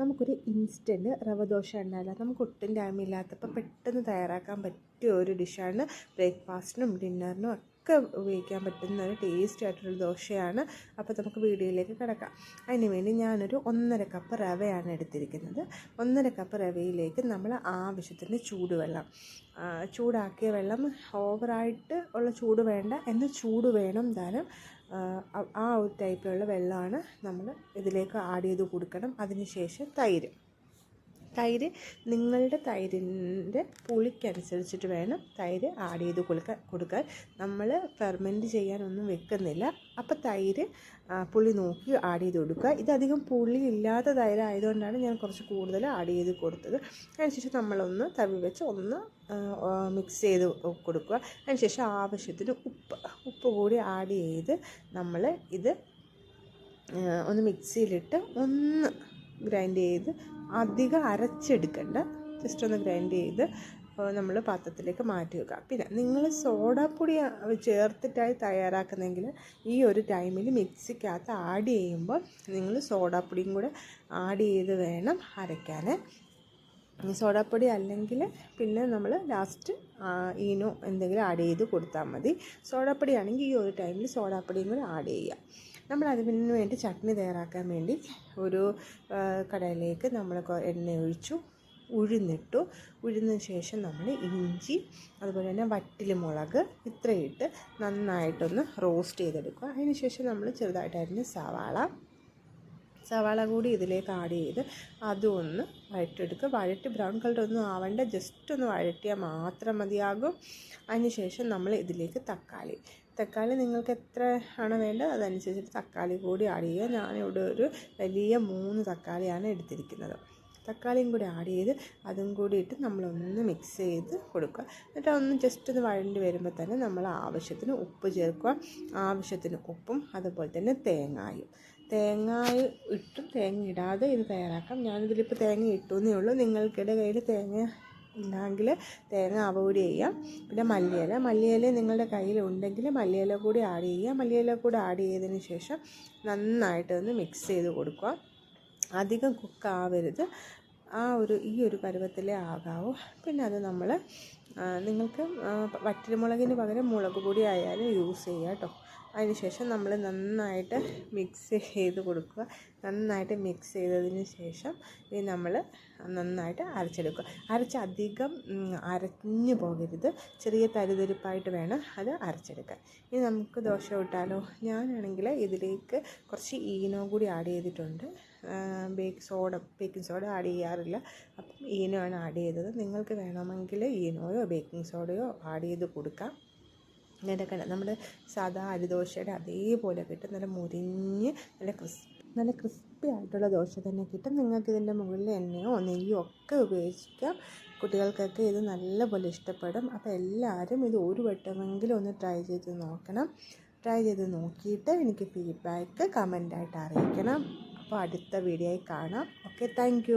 നമുക്കൊരു ഇൻസ്റ്റന്റ് റവ ദോശ ഉണ്ടാവില്ല. നമുക്ക് ഒട്ടും ടൈമില്ലാത്തപ്പോൾ പെട്ടെന്ന് തയ്യാറാക്കാൻ പറ്റിയ ഒരു ഡിഷാണ് ബ്രേക്ക്ഫാസ്റ്റിനും ഡിന്നറിനും ഒക്കെ ഉപയോഗിക്കാൻ പറ്റുന്ന ഒരു ടേസ്റ്റി ആയിട്ടുള്ള ദോശയാണ്. അപ്പോൾ നമുക്ക് വീഡിയോയിലേക്ക് കിടക്കാം. അതിന് വേണ്ടി ഞാനൊരു ഒന്നര കപ്പ് റവയാണ് എടുത്തിരിക്കുന്നത്. ഒന്നര കപ്പ് റവയിലേക്ക് നമ്മൾ ആവശ്യത്തിന് ചൂടുവെള്ളം ചൂടാക്കിയ വെള്ളം ഓവറായിട്ട് ഉള്ള ചൂട് വേണ്ട. എന്ന് ചൂട് വേണം താനും ആ, ഒരു ടൈപ്പിലുള്ള വെള്ളമാണ് നമ്മൾ ഇതിലേക്ക് ആഡ് ചെയ്ത് കൊടുക്കണം. അതിനുശേഷം തൈര്. തൈര് നിങ്ങളുടെ തൈരിന്റെ പുളിക്കനുസരിച്ചിട്ട് വേണം തൈര് ആഡ് ചെയ്ത് കൊടുക്കാൻ കൊടുക്കാൻ. നമ്മൾ ഫെർമെന്റ് ചെയ്യാനൊന്നും വെക്കുന്നില്ല. അപ്പോൾ തൈര് പുളി നോക്കി ആഡ് ചെയ്ത് കൊടുക്കുക. ഇതധികം പുളി ഇല്ലാത്ത തൈരായതുകൊണ്ടാണ് ഞാൻ കുറച്ച് കൂടുതൽ ആഡ് ചെയ്ത് കൊടുത്തത്. അതിനുശേഷം നമ്മളൊന്ന് തവി വെച്ച് ഒന്ന് മിക്സ് ചെയ്ത് കൊടുക്കുക. അതിനുശേഷം ആവശ്യത്തിന് ഉപ്പ് ഉപ്പ് കൂടി ആഡ് ചെയ്ത് നമ്മൾ ഇത് ഒന്ന് മിക്സിയിലിട്ട് ഒന്ന് ഗ്രൈൻഡ് ചെയ്ത് അധികം അരച്ചെടുക്കണ്ട. ജസ്റ്റ് ഒന്ന് ഗ്രൈൻഡ് ചെയ്ത് നമ്മൾ പാത്രത്തിലേക്ക് മാറ്റി വെക്കുക. പിന്നെ നിങ്ങൾ സോഡാപ്പൊടി ചേർത്തിട്ടായി തയ്യാറാക്കുന്നെങ്കിൽ ഈ ഒരു ടൈമിൽ മിക്സിക്കകത്ത് ആഡ് ചെയ്യുമ്പോൾ നിങ്ങൾ സോഡാപ്പൊടിയും കൂടെ ആഡ് ചെയ്ത് വേണം അരയ്ക്കാൻ സോഡാപ്പൊടി അല്ലെങ്കിൽ പിന്നെ നമ്മൾ ലാസ്റ്റ് ഈനോ എന്തെങ്കിലും ആഡ് ചെയ്ത് കൊടുത്താൽ മതി. സോഡാപ്പൊടി ആണെങ്കിൽ ഈ ഒരു ടൈമിൽ സോഡാപ്പൊടിയും കൂടെ ആഡ് ചെയ്യുക നമ്മൾ അതിന് വേണ്ടി ചട്നി തയ്യാറാക്കാൻ വേണ്ടി ഒരു കടയിലേക്ക് നമ്മൾ എണ്ണ ഒഴിച്ചു ഉഴുന്നിട്ടു. ഉഴുന്നതിന് ശേഷം നമ്മൾ ഇഞ്ചി അതുപോലെ തന്നെ വറ്റൽ മുളക് ഇത്രയിട്ട് നന്നായിട്ടൊന്ന് റോസ്റ്റ് ചെയ്തെടുക്കുക. അതിന് ശേഷം നമ്മൾ ചെറുതായിട്ട് അരിഞ്ഞ സവാള സവാള കൂടി ഇതിലേക്ക് ആഡ് ചെയ്ത് അതും ഒന്ന് വഴറ്റിയെടുക്കുക. വഴറ്റി ബ്രൗൺ കളർ ഒന്നും ആവണ്ട ജസ്റ്റ് ഒന്ന് വഴറ്റിയാൽ മാത്രം മതിയാകും. അതിനുശേഷം നമ്മൾ ഇതിലേക്ക് തക്കാളി തക്കാളി നിങ്ങൾക്ക് എത്ര ആണ് വേണ്ടത് അതനുസരിച്ചിട്ട് തക്കാളി കൂടി ആഡ് ചെയ്യുക. ഞാനിവിടെ ഒരു വലിയ മൂന്ന് തക്കാളിയാണ് എടുത്തിരിക്കുന്നത്. തക്കാളിയും കൂടി ആഡ് ചെയ്ത് അതും കൂടി ഇട്ട് നമ്മളൊന്ന് മിക്സ് ചെയ്ത് കൊടുക്കുക. എന്നിട്ട് ഒന്ന് ജസ്റ്റ് ഒന്ന് വഴണ്ടി വരുമ്പോൾ തന്നെ നമ്മൾ ആവശ്യത്തിന് ഉപ്പ് ചേർക്കുക. ആവശ്യത്തിന് ഉപ്പും അതുപോലെ തന്നെ തേങ്ങായും. തേങ്ങായ ഇട്ടും തേങ്ങ ഇടാതെ ഇത് തയ്യാറാക്കാം. ഞാനിതിലിപ്പോൾ തേങ്ങ ഇട്ടു എന്നേ ഉള്ളൂ. നിങ്ങൾക്കിടെ കയ്യിൽ തേങ്ങ ഉണ്ടെങ്കിൽ തേങ്ങ അവോയ്ഡ് ചെയ്യാം. പിന്നെ മല്ലിയില. മല്ലിയില നിങ്ങളുടെ കയ്യിൽ ഉണ്ടെങ്കിൽ മല്ലിയില കൂടി ആഡ് ചെയ്യുക. മല്ലിയില കൂടി ആഡ് ചെയ്തതിന് ശേഷം നന്നായിട്ട് ഒന്ന് മിക്സ് ചെയ്ത് കൊടുക്കുക. അധികം കുക്കാവരുത് ആ ഒരു ഈ ഒരു പരുവത്തിലേ ആകാവൂ. പിന്നെ അത് നമ്മൾ നിങ്ങൾക്ക് വറ്റൽമുളകിന് പകരം മുളക് പൊടി ആയാലും യൂസ് ചെയ്യുക കേട്ടോ. അതിനുശേഷം നമ്മൾ നന്നായിട്ട് മിക്സ് ചെയ്ത് കൊടുക്കുക. നന്നായിട്ട് മിക്സ് ചെയ്തതിന് ശേഷം ഇത് നമ്മൾ നന്നായിട്ട് അരച്ചെടുക്കുക. അരച്ച് അധികം അരഞ്ഞു പോകരുത്. ചെറിയ തരിതരിപ്പായിട്ട് വേണം അത് അരച്ചെടുക്കാൻ. ഇനി നമുക്ക് ദോശ ഇട്ടാലോ ഞാനാണെങ്കിൽ ഇതിലേക്ക് കുറച്ച് ഈനോ കൂടി ആഡ് ചെയ്തിട്ടുണ്ട്. Bake soda baking soda add ചെയ്യാറില്ല. അപ്പം ഈനോ ആണ് ആഡ് ചെയ്തത്. നിങ്ങൾക്ക് വേണമെങ്കിൽ ഈനോയോ ബേക്കിംഗ് സോഡയോ ആഡ് ചെയ്ത് കൊടുക്കാം. ഇങ്ങനെ നമ്മൾ സാധാ അരിദോശയുടെ അതേപോലെ കിട്ടും. നല്ല മുരിഞ്ഞ് നല്ല ക്രിസ്പി നല്ല ക്രിസ്പി ആയിട്ടുള്ള ദോശ തന്നെ കിട്ടും. നിങ്ങൾക്ക് ഇതിന്റെ മുകളിൽ എണ്ണയോ നെയ്യോ ഒക്കെ ഉപയോഗിക്കാം. കുട്ടികൾക്കൊക്കെ ഇത് നല്ലപോലെ ഇഷ്ടപ്പെടും. അപ്പോൾ എല്ലാവരും ഇത് ഒരു വട്ടമെങ്കിലും ഒന്ന് ട്രൈ ചെയ്ത് നോക്കണം. ട്രൈ ചെയ്ത് നോക്കിയിട്ട് എനിക്ക് ഫീഡ്ബാക്ക് കമന്റായിട്ട് അറിയിക്കണം. അപ്പോൾ അടുത്ത വീഡിയോയിൽ കാണാം. Okay thank